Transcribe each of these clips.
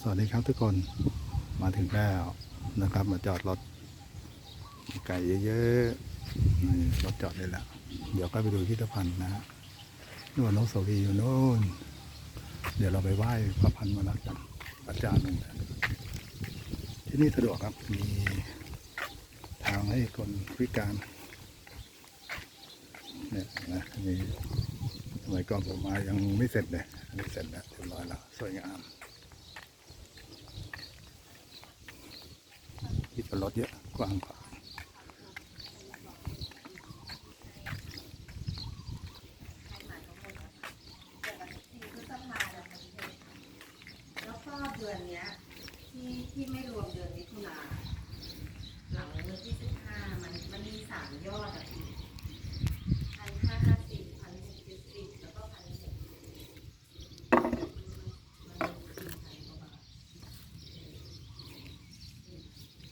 สวัสดีครับทุกคนมาถึงแล้วนะครับ มาจอดรถไก่เยอะๆนี่รถจอดเลยแหละเดี๋ยวก็ไปดูพิพิธภัณฑ์นะนู่นนกโสรีอยู่นู่นเดี๋ยวเราไปไหว้พระพันวรักกันอาจารย์หนึ่งที่นี่สะดวกครับมีทางให้คนพิการเนี่ยนะมีสมัยก่อนผมมายังไม่เสร็จเลยอันนี้เสร็จแล้วเรียบร้อยแล้วสวยงาม ที่จอดรถเยอะกว้างขวาง แล้วก็เดือนเนี้ย ที่ที่ไม่รวมเดือนมิถุนาหลังวันที่สิบห้ามันมันมีสามยอดอะพี่พันห้าห้าสิบพันหกเจ็ดสิบแล้วก็พันหกมันสี่พันกว่าบาท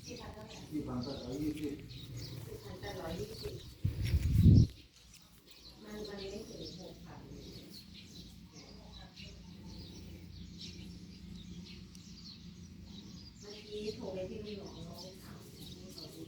สี่พันเท่าไหร่สี่พันแปดร้อยยี่สิบสี่พันแปดร้อยยี่สิบมันมันไม่ถึงหกพัน เมื่อกี้โทรไปที่นี่หลองน้องถามที่เขาดู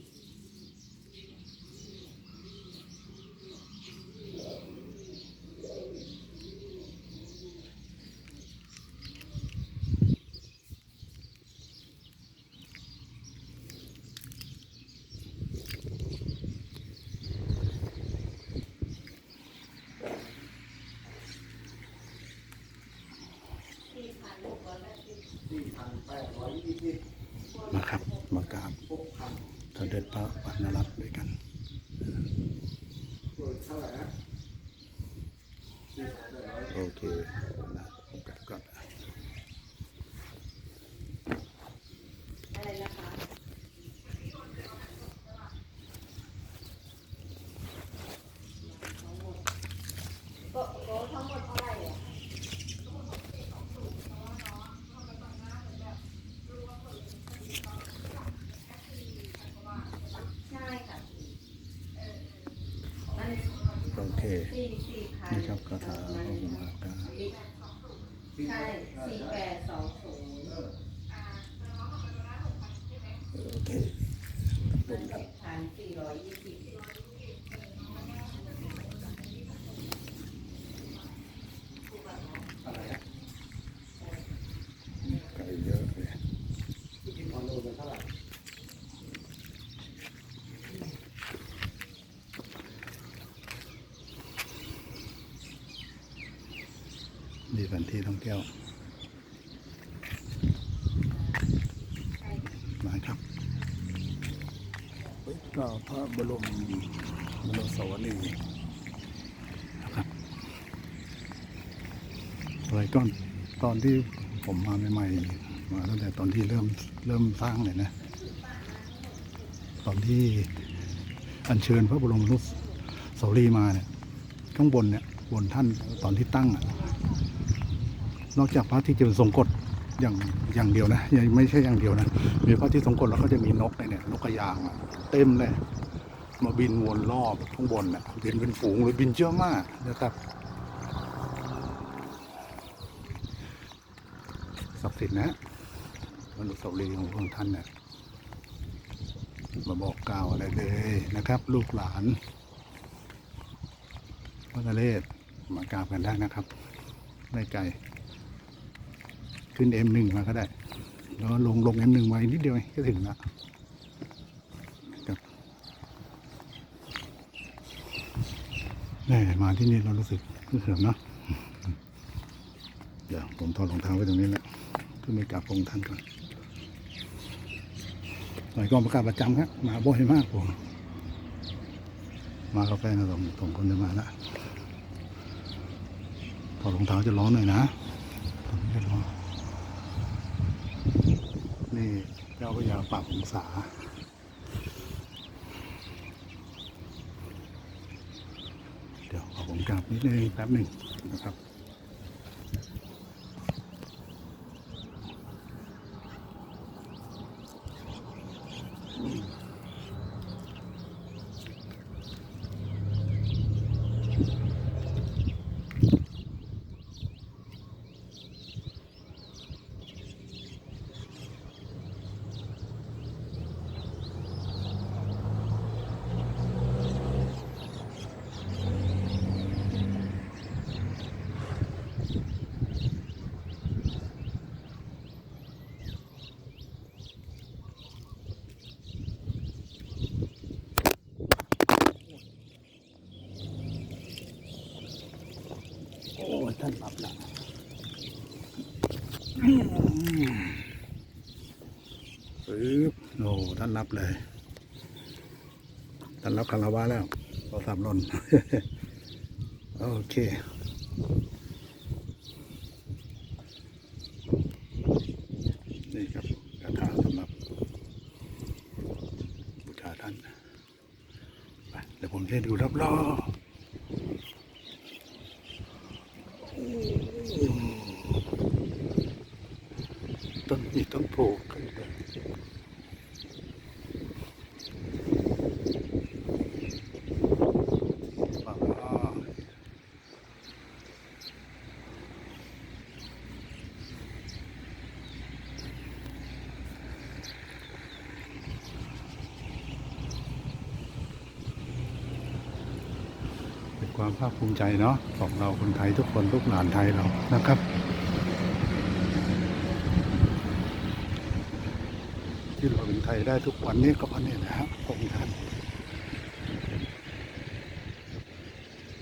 มาครับมากราบเสด็จพระวรรณรัตน์ด้วยกันโอเคนะผมกลับก่อน อะไรนะคะก็ก็ทั้งหมดเท่าไหร่อะใช่ค่ะมัน โอเคนี่ครับคาถาพระอุมากาใช่สี่แปดสองศูนย์โอเคมันเจ็ดพันสี่ร้อยยี่สิบ ไก่เยอะเลยนี่เป็นที่ท่องเที่ยว มาครับ เฮ้ยก็พระบรมบรมสาวรีนะครับสมัยก่อนตอนที่ผมมาใหม่ๆมาตั้งแต่ตอนที่เริ่มเริ่มสร้างเลยนะ ตอนที่อัญเชิญพระบรมรูปสาวรีมาเนี่ยข้างบนเนี่ยบนท่านตอนที่ตั้งอะนอกจากพระที่จะเป็นทรงกฎ อย่างอย่างเดียวนะยังไม่ใช่อย่างเดียวนะมีพระที่ทรงกฎแล้วก็จะมีนกเนี่ยนกกระยางเต็มเลยมาบินวนรอบข้างบนน่ะบินเป็นฝูงเลยบินเยอะมากนะครับศักดิ์สิทธิ์นะมนุษย์สาวรีย์ของพระองค์ท่านเนี่ยมาบอกกล่าวอะไรเลยนะครับ ลูกหลานพระนเรศมากราบกันได้นะครับไม่ไกล ขึ้น M1 มาก็ได้ แล้วลงลง M1 มาอีกนิดเดียวเองก็ถึงละครับแม่มาที่นี่เรารู้สึกรู้สึกเนาะเดี๋ยวผมถอดรองเท้าไว้ตรงนี้แหละเพื่อไม่กราบองค์ท่านก่อนหน่อยกองประกาศประจำครับมาบ่อยมากผมมากาแฟนะสองสองคนจะมาละถอดรองเท้าจะร้อนหน่อยนะตอนนี้จะร้อน นี่เจ้าพระยาปรับองศาเดี๋ยวขอผมกลับนิดนึงแป๊บหนึ่งนะครับ โอ้ท่านหลับละปึ๊บโอ้ท่านรับเลย ท่านรับคาราวาแล้วโรอสามลนโอเค ต้นมีต้นโพขึ้นไปว้าวเป็นความภาคภูมิใจเนาะของเราคนไทยทุกคนทุกหลานไทยเรานะครับ ที่เราเป็น ไทยได้ทุกวันนี้ก็เพราะนี่นะครับองค์ท่าน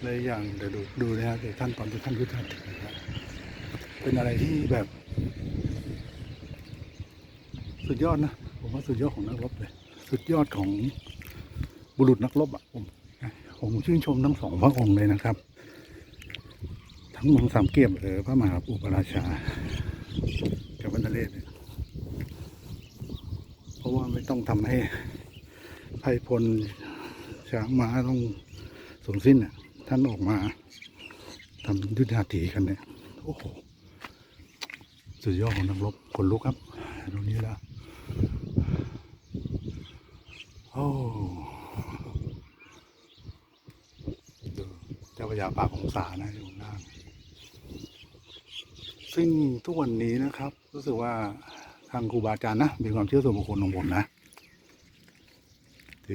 เลยอย่างเดี๋ยวดูดูนะฮะเดี๋ยวท่านตอนที่ท่านพุทธาถึงนะครับเป็นอะไรที่แบบ สุดยอดนะ ผมว่าสุดยอดของนักรบเลย สุดยอดของบุรุษนักรบอะผมผมชื่นชมทั้งสองพระองค์เลยนะครับ ทั้งมังสามเกียบเออพระมหาอุปราชากับวันนเรศเนี่ย เพราะว่าไม่ต้อง ทำให้ภัยพลช้างม้าต้องสูญสิ้นน่ะท่านออกมาทำยุทธาถีกันเนี่ยโอ้โหสุดยอดของนักรบคนลุกครับ ตรงนี้แล้วโอ้เจ้าพระยาปากของสานะอยู่ข้างล่างซึ่งทุกวันนี้นะครับ รู้สึกว่าทางครูบาอาจารย์นะ มีความเชื่อส่วนบุคคลของผมนะ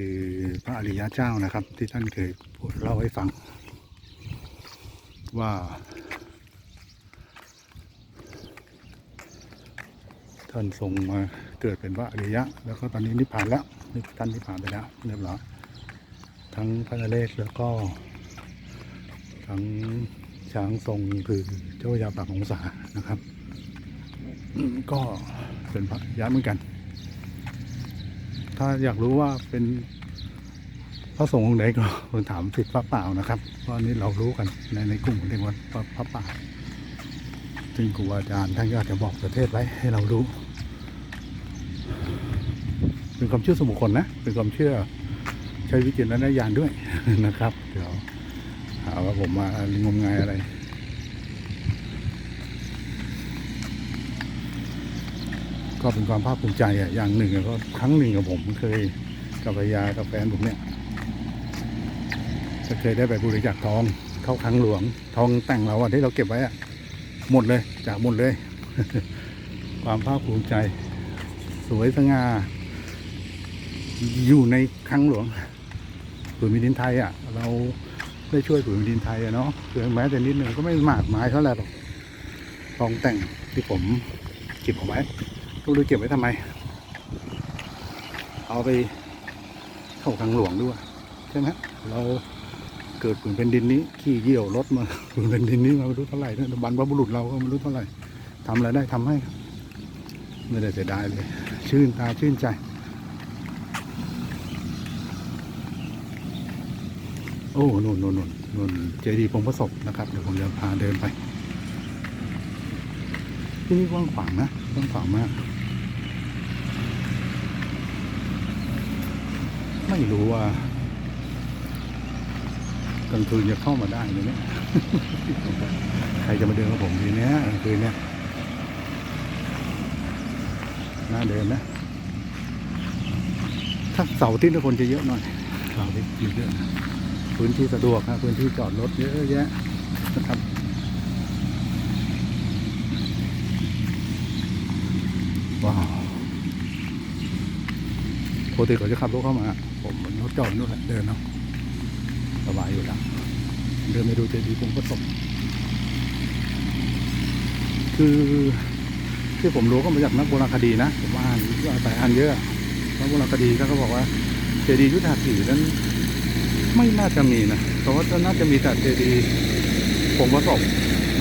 คือพระอริยะเจ้านะครับ ที่ท่านเคยพูดเล่าให้ฟัง ว่าท่านทรงมาเกิดเป็นพระอริยะ แล้วก็ตอนนี้นิพพานแล้วนี่ท่านนิพพานไปแล้วเรียบร้อยทั้งพระนเรศแล้วก็ ทั้งช้างทรงคือเจ้ายาปากของสานะครับ ก็เป็นพระยะเหมือนกัน ถ้าอยากรู้ว่าเป็นพระสงฆ์องค์ไหนก็ลองถามสิทธิ์พระเปล่านะครับเพราะอันนี้เรารู้กันในในกลุ่มเรียกว่าพระพระป่าซึ่งครูอาจารย์ท่านก็อาจจะบอกประเทศไว้ให้เรารู้ เป็นความเชื่อส่วนบุคคลนะ เป็นความเชื่อใช้วิจารณญาณด้วยนะครับ เดี๋ยวหาว่าผมมางมงายอะไร ก็เป็นความภาคภูมิใจอะอย่างหนึ่งก็ครั้งหนึ่งกับผมเคยกับภรรยากับแฟนผมเนี่ยจะเคยได้ไปบริจาคทองเข้าครั้งหลวง ทองแต่งเราอะที่เราเก็บไว้อะหมดเลยจากหมดเลย ความภาคภูมิใจ สวยสง่าอยู่ในครั้งหลวงผืนแผ่นดินไทยอะ เราได้ช่วยผืนแผ่นดินไทยอะเนาะเพียงแม้แต่นิดหนึ่งก็ไม่มากมายเท่าไหร่หรอกทองแต่งที่ผมเก็บเอาไว้ ก็รู้เก็บไว้ทำไม เอาไปเข้าทางหลวงด้วยใช่ไหมเราเกิดผืนแผ่นดินนี้ ขี้เยี่ยวรถมาผืนแผ่นดินนี้มาไม่รู้เท่าไหร่นะบรรพบุรุษเราก็ไม่รู้เท่าไหร่ทำอะไรได้ทำให้ ไม่ได้เสียดายเลย ชื่นตาชื่นใจ โอ้นุ่นนุ่นนุ่นนุ่นเจดีย์พงประสบนะครับ เดี๋ยวผมจะพาเดินไป ที่นี่กว้างขวางนะกว้างขวางมาก ไม่รู้ว่ากลางคืนจะเข้ามาได้ไหมเนี่ยใครจะมาเดินกับผมทีเนี้ยกลางคืนเนี่ยน่าเดินนะ ถ้าเสาร์อาที่ทุกคนจะเยอะหน่อยเสาร์อาที่เยอะนะพื้นที่สะดวกนะพื้นที่จอดรถเยอะแยะนะครับ ว้าว ปกติเขาจะขับรถเข้ามา ผมมันรถจอดนู่นแหละเดินเนาะสบายอยู่แล้วเดินไปดูเจดีย์ผมก็ตกคือที่ผมรู้ก็มาจากนักโบราณคดีนะผมอ่านแต่อ่านเยอะนักโบราณคดีเขาบอกว่าเจดีย์ยุทธาถีนั้น ไม่น่าจะมีนะเพราะว่าน่าจะมีแต่เจดีย์ผงประสบ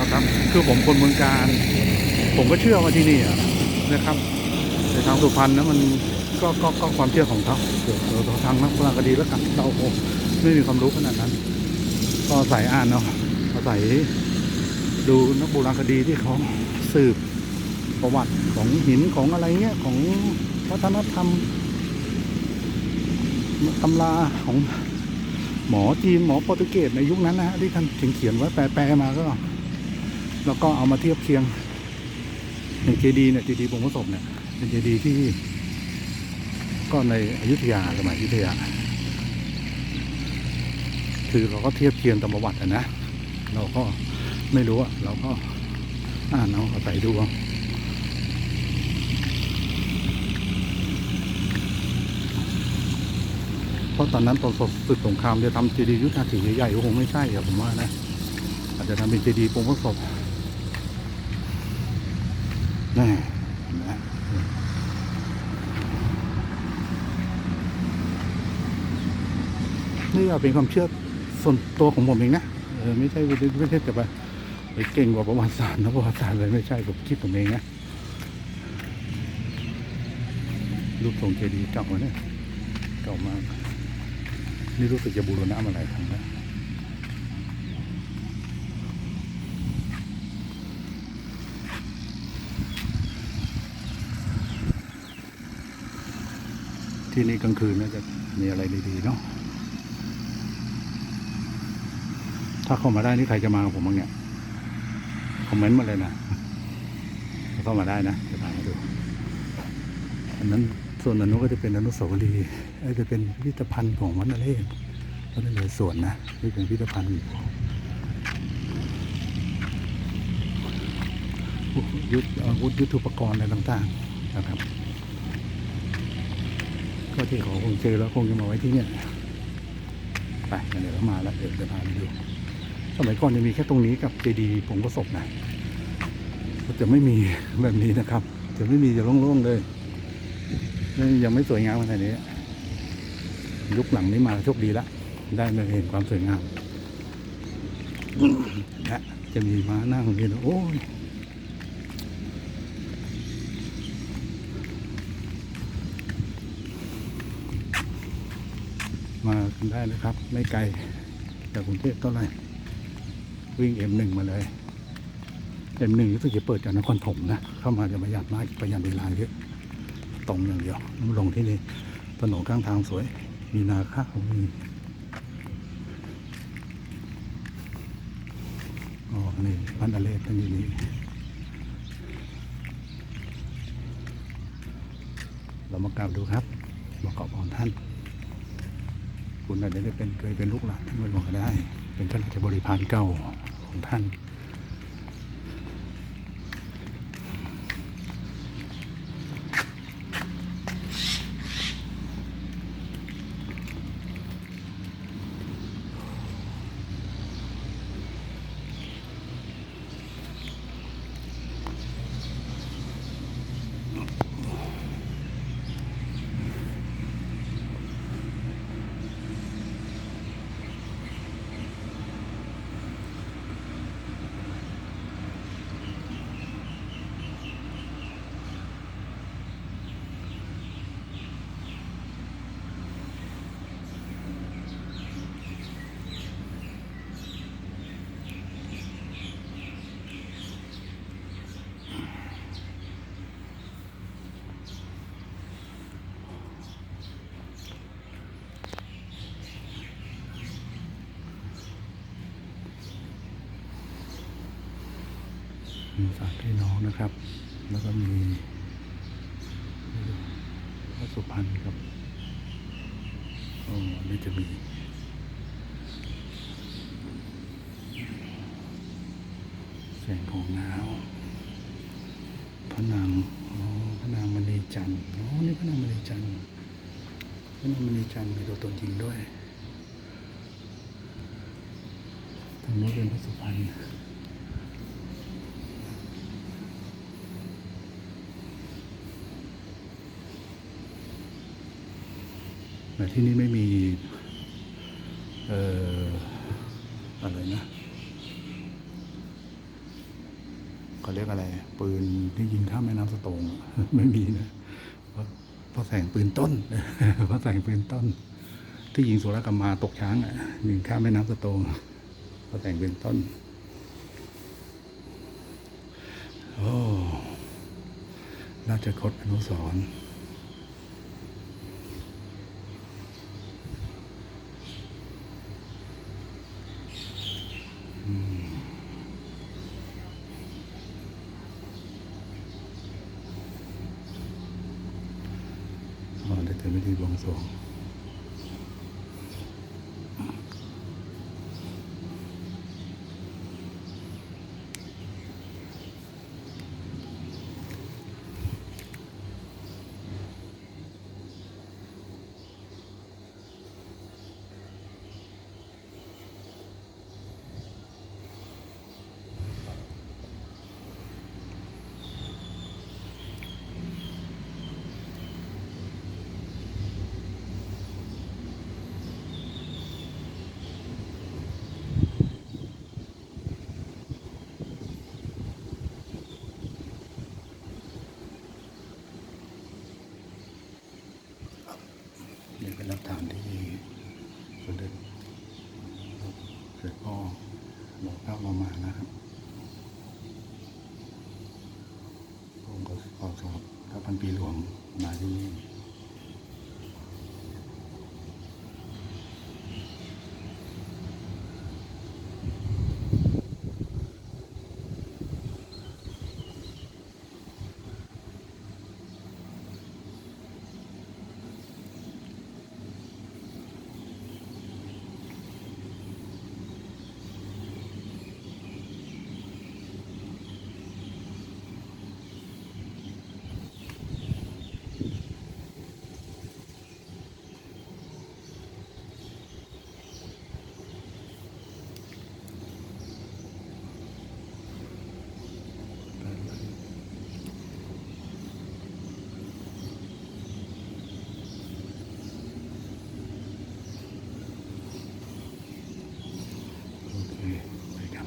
นะครับ คือผมคนเมืองการ ผมก็เชื่อว่าที่นี่นะครับในทางสุพรรณนะมัน ก็ก็ก็ความเชื่อของเขาเดี๋ยวเราทางนักโบราณคดีแล้วกันเราคงไม่มีความรู้ขนาดนั้น ก็อาศัยอ่านเนาะอาศัยดูนักโบราณคดีที่เขาสืบประวัติของหินของอะไรเงี้ยของวัฒนธรรมตำราของหมอจีนหมอโปรตุเกสในยุคนั้นนะฮะที่ท่านเขียนไว้แปลมาก็ แล้วก็เอามาเทียบเคียงอย่างเจดีเนี่ยเจดีย์ปงพระศพเนี่ยเป็นเจดีที่ ก็ในอยุธยาสมัยอยุธยา คือเราก็เทียบเคียงตามประวัติอะนะ เราก็ไม่รู้อะเราก็อ่านเอาอาศัยดูเอาเพราะตอนนั้นตอนศึกสงครามจะทำเจดีย์ยุทธาถีใหญ่ๆก็คงไม่ใช่อะผมว่านะอาจจะทำเป็นเจดีย์ปงพระศพแน่ห็นไหม นี่ก็เป็นความเชื่อส่วนตัวของผมเองนะเออไม่ใช่ไม่ใช่ไม่ใช่จะไปไปเก่งกว่าประวัติศาสตร์นะประวัติศาสตร์เลยไม่ใช่ผมคิดผมเองนะรูปทรงเจดีย์เก่าเนี่ยเก่ามากนี่รู้สึกจะบูรณะมาหลายครั้งแล้วที่นี่กลางคืนน่าจะมีอะไรดีๆเนาะ ถ้าเข้ามาได้นี่ใครจะมากับผมบ้างเนี่ยคอมเมนต์มาเลยนะถ้าเข้ามาได้นะจะพามาดูอันนั้นส่วนอันนู้นก็จะเป็นอนุสาวรีย์เอ้ยจะเป็นพิพิธภัณฑ์ของวัดนเรศวัดนเรศส่วนนะนี่เป็นพิพิธภัณฑ์ยุทธอาวุธยุทโธปกรณ์อะไรต่างๆนะครับก็ที่เขาคงเจอแล้วคงจะมาไว้ที่เนี่ยไปงั้นเดี๋ยวเรามาแล้วเดี๋ยวจะพาไปดู สมัยก่อนจะมีแค่ตรงนี้กับเจดีย์ผงประสบนะจะไม่มีแบบนี้นะครับ จะไม่มีจะโล่งๆเลยยังไม่สวยงามขนาดนี้ยุคหลังนี้มาโชคดีละได้มาเห็นความสวยงามและจะมีม้านั่งนี่นะโอ้ยมากันได้นะครับ ไม่ไกลจากกรุงเทพเท่าไหร่ วิ่ง M1 มาเลย M1 รู้สึกจะเปิดจากนครถมนะ เข้ามาจะประหยัดมากประหยัดเวลาเยอะตรงอย่างเดียวลงที่นี่ถนนข้างทางสวย มีนาข้าวมีอ๋อนี่พันอเลศท่านอยู่นี่เรามากราบดูครับมาขอพรท่าน คุณอาจจะได้เป็นเคยเป็นลูกหลานท่านไม่หลวงก็ได้ เป็นข้านราชบริพารเก่า ของ มีฝากพี่น้องนะครับ แล้วก็มีพระสุพรรณครับโอ้นี่จะมีแสงของน้าวพระนางอ๋อพระนางมณีจันทร์อ๋อนี่พระนางมณีจันทร์พระนางมณีจันทร์มีตัวตนจริงด้วยทางโน้นเป็นพระสุพรรณ แต่ที่นี่ไม่มีเอ่ออะไรนะเขาเรียกอะไร ปืนที่ยิงข้ามแม่น้ำสตงไม่มีนะเพราะเพราะแสงปืนต้นเพราะแสงปืนต้น ที่ยิงสุรกรรมาตกช้างอะยิงข้ามแม่น้ำสตงเพราะแสงปืนต้นโอ้ราชคดอนุสรณ์อืมอ๋อได้เต็มพิธีบวงสรวงนี่เป็นหลักฐานที่สมเด็จ เสร็จพ่อบอกพระเรามานะครับพระองค์ก็ขอสอบพระพันปีหลวงมาที่นี่ โอเคไปครับ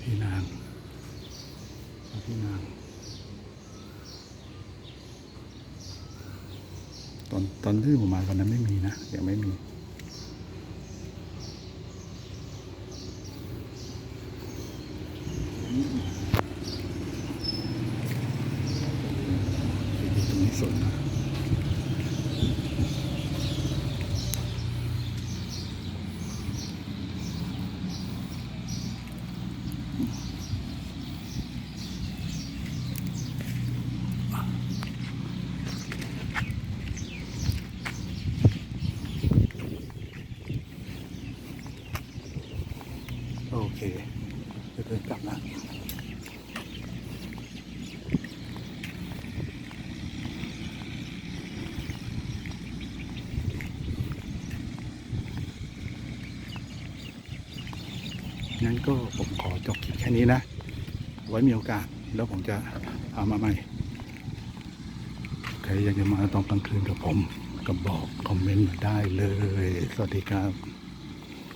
นี่ พี่นางพี่นาง ตอนตอนที่ผมมาตอนนั้นไม่มีนะยังไม่มี ตรงนี้สวยนะโอเคจะเดินกลับนะ งั้นก็ผมข อจบคลิปแค่นี้นะ ไว้มีโอกาสแล้วผมจะเอามาใหม่ใครอยากจะมาตอนกลางคืนกับผม ก็บอกคอมเมนต์มาได้เลย สวัสดีครับ